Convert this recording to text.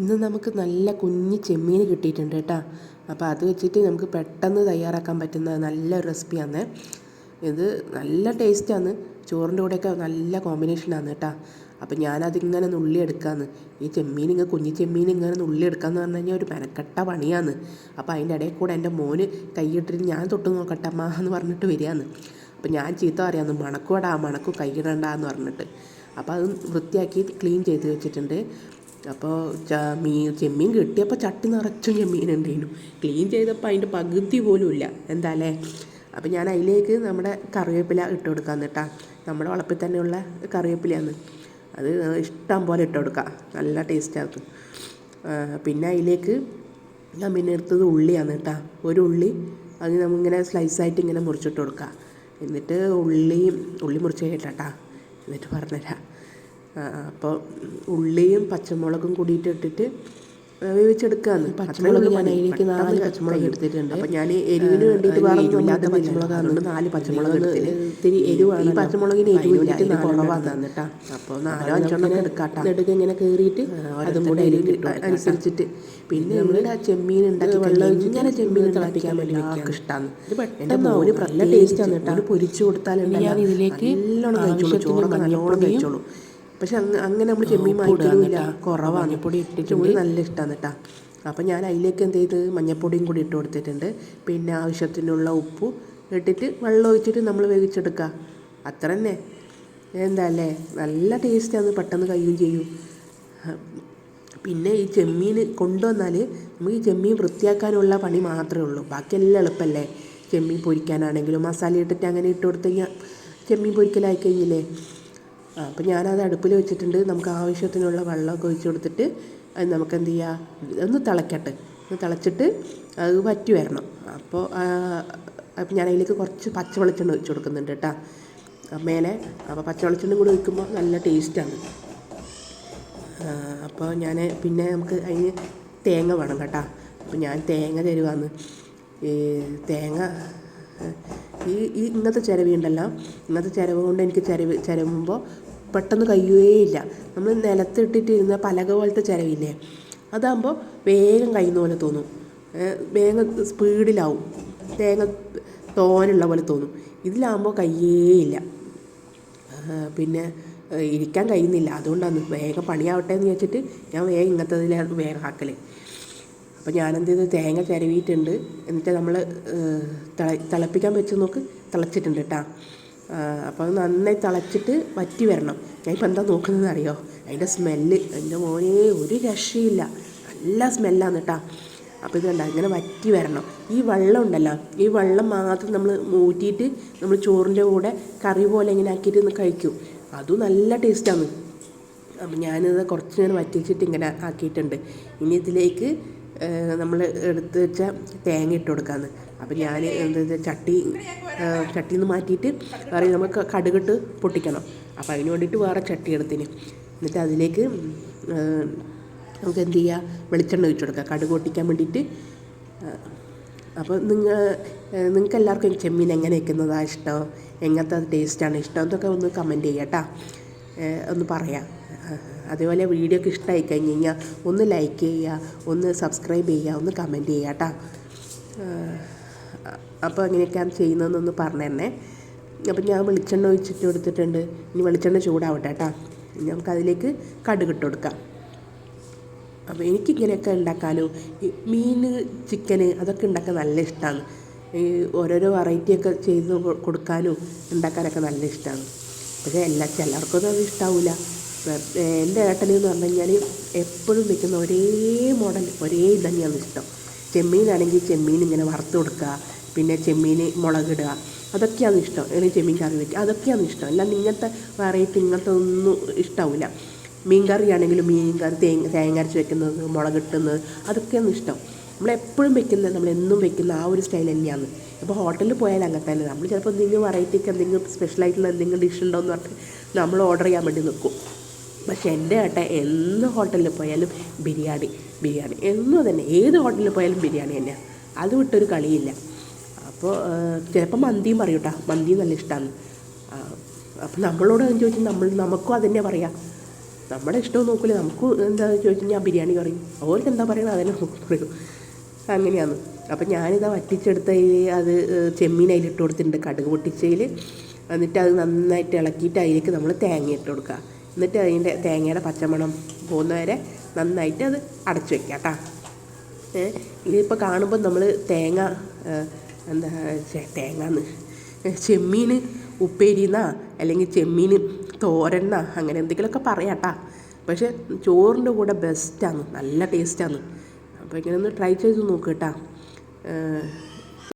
ഇന്ന് നമുക്ക് നല്ല കുഞ്ഞ് ചെമ്മീൻ കിട്ടിയിട്ടുണ്ട് കേട്ടോ. അപ്പോൾ അത് വെച്ചിട്ട് നമുക്ക് പെട്ടെന്ന് തയ്യാറാക്കാൻ പറ്റുന്ന നല്ലൊരു റെസിപ്പിയാണ് ഇത് നല്ല ടേസ്റ്റാണ് ചോറിന്റെ കൂടെയൊക്കെ നല്ല കോമ്പിനേഷനാണ് കേട്ടോ. അപ്പോൾ ഞാനതിങ്ങനെ നുള്ളി എടുക്കാന്ന്. ഈ ചെമ്മീൻ ഇങ്ങനെ കുഞ്ഞു ചെമ്മീൻ ഇങ്ങനെ നുള്ളി എടുക്കാന്ന് പറഞ്ഞു കഴിഞ്ഞാൽ ഒരു മെനക്കെട്ട പണിയാണ് അപ്പോൾ അതിന്റെ ഇടയിൽ കൂടെ എന്റെ മോന് കൈയിട്ടിട്ട് ഞാൻ തൊട്ട് നോക്കട്ടെ അമ്മ എന്ന് പറഞ്ഞിട്ട് വരികയാണ് അപ്പോൾ ഞാൻ ചീത്ത പറയാമെന്ന് മണക്കുവടാ മണക്കു കൈയിടണ്ട എന്ന് പറഞ്ഞിട്ട്. അപ്പോൾ അത് വൃത്തിയാക്കി ക്ലീൻ ചെയ്ത് വെച്ചിട്ടുണ്ട്. അപ്പോൾ മീൻ ചെമ്മീൻ കിട്ടിയപ്പോൾ ചട്ടി നിറച്ചും ചെമ്മീൻ ഉണ്ടായിരുന്നു ക്ലീൻ ചെയ്തപ്പോൾ അതിന്റെ പകുതി പോലും ഇല്ല. എന്താ അല്ലേ അപ്പോൾ ഞാൻ അതിലേക്ക് നമ്മുടെ കറിവേപ്പില ഇട്ട് കൊടുക്കാന്ന് കേട്ടാ. നമ്മുടെ വളപ്പിൽ തന്നെയുള്ള കറിവേപ്പിലയാണ്. അത് ഇഷ്ടം പോലെ ഇട്ട് കൊടുക്കാം. നല്ല ടേസ്റ്റാക്കും പിന്നെ അതിലേക്ക് ഞാൻ പിന്നെ എടുത്തത് ഉള്ളിയാണ് കേട്ടാ. ഒരു ഉള്ളി അത് നമ്മളിങ്ങനെ സ്ലൈസായിട്ട് ഇങ്ങനെ മുറിച്ചിട്ട് കൊടുക്കുക എന്നിട്ട് ഉള്ളിയും ഉള്ളി മുറിച്ച് കഴിഞ്ഞിട്ടാ എന്നിട്ട് പറഞ്ഞുതരാം അപ്പോൾ ഉള്ളിയും പച്ചമുളകും കൂടിയിട്ട് ഇട്ടിട്ട് വേവിച്ചെടുക്കാന്ന്. പച്ചമുളക് ഞാൻ അതിലേക്ക് നാല് പച്ചമുളക് എടുത്തിട്ടുണ്ട്. അപ്പം ഞാൻ എരിവിന് വേണ്ടിയിട്ട് വേറൊന്നുമില്ലാത്ത പച്ചമുളകാണ്. നാല് പച്ചമുളക് ഇത്തിരി എരിവാണ് ഈ പച്ചമുളകിന് എരിവില്ലായിട്ട് കുറവാണ് തന്നിട്ടാ. അപ്പോൾ നാലോ അഞ്ചെണ്ണം എടുക്കാട്ടോ. എടുക്കുക ഇങ്ങനെ കയറിയിട്ട് അതും കൂടെ എരിവിന് അനുസരിച്ചിട്ട്. പിന്നെ നമ്മളുടെ ആ ചെമ്മീൻ ഉണ്ടാക്കി വെള്ളം ഇങ്ങനെ ചെമ്മീൻ തിളപ്പിക്കാൻ വേണ്ടി എല്ലാവർക്കും ഇഷ്ടമാണ് എന്റെ മോന് നല്ല ടേസ്റ്റാണ് കേട്ടോ. പൊരിച്ചു കൊടുത്താലും ഞാൻ ഇതിലേക്ക് നല്ലോണം കഴിച്ചോളൂ. ചോറൊക്കെ നല്ലോണം കഴിച്ചോളൂ. പക്ഷെ അങ്ങ് അങ്ങനെ നമ്മൾ ചെമ്മീൻ വാങ്ങിക്കുന്നില്ല കുറവാണ്. പൊടി ഇട്ടിട്ട് നല്ല ഇഷ്ടമാണ് കേട്ടോ. അപ്പം ഞാൻ അതിലേക്ക് എന്ത് ചെയ്ത്? മഞ്ഞപ്പൊടിയും കൂടി ഇട്ട് കൊടുത്തിട്ടുണ്ട്. പിന്നെ ആവശ്യത്തിനുള്ള ഉപ്പ് ഇട്ടിട്ട് വെള്ളം ഒഴിച്ചിട്ട് നമ്മൾ വേവിച്ചെടുക്കുക അത്ര തന്നെ. എന്താ അല്ലേ? നല്ല ടേസ്റ്റാണ് പെട്ടെന്ന് കഴിയും ചെയ്യും. പിന്നെ ഈ ചെമ്മീൻ കൊണ്ടുവന്നാൽ നമുക്ക് ഈ ചെമ്മീൻ വൃത്തിയാക്കാനുള്ള പണി മാത്രമേ ഉള്ളൂ. ബാക്കിയെല്ലാം എളുപ്പമല്ലേ ചെമ്മീൻ പൊരിക്കാനാണെങ്കിലും മസാല ഇട്ടിട്ട് അങ്ങനെ ഇട്ട് കൊടുത്തു കഴിഞ്ഞാൽ ചെമ്മീൻ പൊരിക്കലായി കഴിഞ്ഞില്ലേ? അപ്പം ഞാനത് അടുപ്പിൽ വെച്ചിട്ടുണ്ട്. നമുക്ക് ആവശ്യത്തിനുള്ള വെള്ളമൊക്കെ ഒഴിച്ച് കൊടുത്തിട്ട് അത് നമുക്ക് എന്ത് ചെയ്യുക ഒന്ന് തിളയ്ക്കട്ടെ ഒന്ന് തിളച്ചിട്ട് അത് വറ്റി വരണം. അപ്പോൾ അപ്പം ഞാൻ അതിലേക്ക് കുറച്ച് പച്ച വെളിച്ചെണ്ണ ഒഴിച്ച് കൊടുക്കുന്നുണ്ട് കേട്ടോ. മേലെ. അപ്പോൾ പച്ച വെളിച്ചെണ്ണ കൂടി ഒഴിക്കുമ്പോൾ നല്ല ടേസ്റ്റാണ്. അപ്പോൾ ഞാൻ പിന്നെ നമുക്ക് അതിന് തേങ്ങ വേണം കേട്ടോ. അപ്പോൾ ഞാൻ തേങ്ങ തരുവാന്ന്. ഈ തേങ്ങ ഈ ഈ ഇങ്ങനത്തെ ചിരവി ഉണ്ടല്ലോ ഇങ്ങനത്തെ ചിരവ് കൊണ്ട് എനിക്ക് ചിരവ് ചിരവുമ്പോൾ പെട്ടെന്ന് കയ്യുകയില്ല നമ്മൾ നിലത്തിട്ടിട്ടിരുന്ന പലക പോലത്തെ ചിലവില്ലേ? അതാകുമ്പോൾ വേഗം കഴിയുന്ന പോലെ തോന്നും. വേഗം സ്പീഡിലാവും. തേങ്ങ തോനുള്ള പോലെ തോന്നും. ഇതിലാകുമ്പോൾ കയ്യേയില്ല പിന്നെ ഇരിക്കാൻ കഴിയുന്നില്ല. അതുകൊണ്ടാണ് വേഗം പണിയാവട്ടെ എന്ന് വെച്ചിട്ട് ഞാൻ വേഗം ഇങ്ങനത്തെ വേഗം ആക്കൽ അപ്പോൾ ഞാനെന്ത് ചെയ്ത് തേങ്ങ ചിരവിയിട്ടുണ്ട്. എന്നിട്ട് നമ്മൾ തിളപ്പിക്കാൻ വെച്ച് നോക്ക് തിളച്ചിട്ടുണ്ട് കേട്ടോ അപ്പോൾ അത് നന്നായി തിളച്ചിട്ട് വറ്റി വരണം. ഞാൻ ഇപ്പോൾ എന്താ നോക്കുന്നത് അറിയോ അതിന്റെ സ്മെല്ല് എന്റെ മോനെ ഒരു രക്ഷയില്ല. നല്ല സ്മെല്ലാണ് കേട്ടോ അപ്പോൾ ഇത് കണ്ട ഇങ്ങനെ വറ്റി വരണം. ഈ വെള്ളം ഉണ്ടല്ലോ ഈ വെള്ളം മാത്രം നമ്മൾ ഊറ്റിയിട്ട് നമ്മൾ ചോറിന്റെ കൂടെ കറി പോലെ ഇങ്ങനെ ആക്കിയിട്ട് കഴിക്കും. അതും നല്ല ടേസ്റ്റാണ് അപ്പം ഞാനിത് കുറച്ച് നേരം വറ്റിച്ചിട്ട് ഇങ്ങനെ ആക്കിയിട്ടുണ്ട്. ഇനി ഇതിലേക്ക് നമ്മൾ എടുത്ത് വെച്ച തേങ്ങ ഇട്ട് കൊടുക്കാമെന്ന് അപ്പം ഞാൻ എന്താ ചട്ടി ചട്ടിയിൽ നിന്ന് മാറ്റിയിട്ട് വേറെ നമുക്ക് കടുകിട്ട് പൊട്ടിക്കണം. അപ്പോൾ അതിന് വേണ്ടിയിട്ട് വേറെ ചട്ടി എടുത്തിന്. എന്നിട്ട് അതിലേക്ക് നമുക്ക് എന്ത് ചെയ്യുക വെളിച്ചെണ്ണ ഒഴിച്ചു കൊടുക്കുക. കടുക് പൊട്ടിക്കാൻ വേണ്ടിയിട്ട്. അപ്പോൾ നിങ്ങൾ നിങ്ങൾക്ക് എല്ലാവർക്കും ചെമ്മീൻ എങ്ങനെ വെക്കുന്നതാണ് ഇഷ്ടം? എങ്ങനത്തെ ടേസ്റ്റാണ് ഇഷ്ടം? എന്നൊക്കെ ഒന്ന് കമന്റ് ചെയ്യാം കേട്ടോ. ഒന്ന് പറയാം. അതേപോലെ വീഡിയോ ഒക്കെ ഇഷ്ടമായി കഴിഞ്ഞ് കഴിഞ്ഞാൽ ഒന്ന് ലൈക്ക് ചെയ്യുക ഒന്ന് സബ്സ്ക്രൈബ് ചെയ്യുക ഒന്ന് കമന്റ് ചെയ്യുക കേട്ടോ. അപ്പോൾ അങ്ങനെയൊക്കെയാണ് ചെയ്യുന്നതെന്നൊന്ന് പറഞ്ഞു തന്നെ. അപ്പം ഞാൻ വെളിച്ചെണ്ണ ഒഴിച്ചിട്ട് കൊടുത്തിട്ടുണ്ട് ഇനി വെളിച്ചെണ്ണ ചൂടാവട്ടെ കേട്ടോ. ഇനി നമുക്ക് അതിലേക്ക് കടുക് ഇട്ട് കൊടുക്കാം. അപ്പോൾ എനിക്കിങ്ങനെയൊക്കെ ഉണ്ടാക്കാനോ മീൻ ചിക്കന് അതൊക്കെ ഉണ്ടാക്കാൻ നല്ല ഇഷ്ടമാണ്. ഈ ഓരോരോ വെറൈറ്റിയൊക്കെ ചെയ്ത് കൊടുക്കാനും ഉണ്ടാക്കാനൊക്കെ നല്ല ഇഷ്ടമാണ്. പക്ഷേ എല്ലാ ചിലർക്കൊന്നും അത് ഇഷ്ടാവില്ല എന്റെ ഏട്ടനെന്ന് പറഞ്ഞു കഴിഞ്ഞാൽ എപ്പോഴും വെക്കുന്ന ഒരേ മോഡൽ ഒരേ ഇത് തന്നെയാണ് ഇഷ്ടം. ചെമ്മീനാണെങ്കിൽ ചെമ്മീൻ ഇങ്ങനെ വറുത്ത് കൊടുക്കുക പിന്നെ ചെമ്മീൻ മുളകിടുക. അതൊക്കെയാണ് ഇഷ്ടം. അല്ലെങ്കിൽ ചെമ്മീൻ കറി വയ്ക്കുക അതൊക്കെയാണ് ഇഷ്ടം. അല്ലാണ്ട് ഇങ്ങനത്തെ വെറൈറ്റി ഇങ്ങനത്തെ ഒന്നും ഇഷ്ടാവില്ല മീൻ കറിയാണെങ്കിലും മീൻ കറി തേങ്ങ തേങ്ങ അരച്ച് വെക്കുന്നത് മുളകിട്ടുന്നത് അതൊക്കെയാണ് ഇഷ്ടം. നമ്മളെപ്പോഴും വെക്കുന്നത് നമ്മളെന്നും വെക്കുന്ന ആ ഒരു സ്റ്റൈൽ തന്നെയാണ്. ഇപ്പോൾ ഹോട്ടലിൽ പോയാൽ അങ്ങനത്തെ അല്ല നമ്മൾ ചിലപ്പോൾ എന്തെങ്കിലും വെറൈറ്റിക്ക് എന്തെങ്കിലും സ്പെഷ്യലായിട്ടുള്ള എന്തെങ്കിലും ഡിഷ് ഉണ്ടോ എന്ന് പറഞ്ഞിട്ട് നമ്മൾ ഓർഡർ ചെയ്യാൻ വേണ്ടി നിൽക്കും പക്ഷേ എന്റെ ഏട്ട എന്ത് ഹോട്ടലിൽ പോയാലും ബിരിയാണി ബിരിയാണി. എന്നും തന്നെ ഏത് ഹോട്ടലിൽ പോയാലും ബിരിയാണി തന്നെയാണ് അത് വിട്ടൊരു കളിയില്ല. അപ്പോൾ ചിലപ്പോൾ മന്തിയും പറയും കേട്ടോ മന്തി നല്ല ഇഷ്ടമാണ് അപ്പോൾ നമ്മളോട് ചോദിച്ചാൽ നമ്മൾ നമുക്കും അത് തന്നെ പറയാം. നമ്മുടെ ഇഷ്ടവും നോക്കില്ല നമുക്ക് എന്താ ചോദിച്ചു ഞാൻ ബിരിയാണി പറയും. അവർക്ക് എന്താ പറയുന്നത് അതന്നെ നമുക്ക് പറയും. അങ്ങനെയാണ്. അപ്പം ഞാനിതാ വറ്റിച്ചെടുത്ത അത് ചെമ്മീൻ അതിലിട്ട് കൊടുത്തിട്ടുണ്ട്. കടുക് പൊട്ടിച്ചതിൽ. എന്നിട്ട് അത് നന്നായിട്ട് ഇളക്കിയിട്ട് അതിലേക്ക് നമ്മൾ തേങ്ങ ഇട്ട് കൊടുക്കുക. എന്നിട്ട് അതിന്റെ തേങ്ങയുടെ പച്ചമണം പോകുന്നവരെ നന്നായിട്ട് അത് അടച്ചു വെക്കാം കേട്ടോ. ഇതിപ്പോൾ കാണുമ്പോൾ നമ്മൾ തേങ്ങ എന്താ തേങ്ങ തേങ്ങന്ന് ചെമ്മീൻ ഉപ്പേരിന്നാ അല്ലെങ്കിൽ ചെമ്മീൻ തോരന്നാ അങ്ങനെ എന്തെങ്കിലുമൊക്കെ പറയാട്ടാ പക്ഷേ ചോറിന്റെ കൂടെ ബെസ്റ്റാണ് നല്ല ടേസ്റ്റാണ് അപ്പോൾ ഇങ്ങനെ ഒന്ന് ട്രൈ ചെയ്ത് നോക്കുക കേട്ടാ.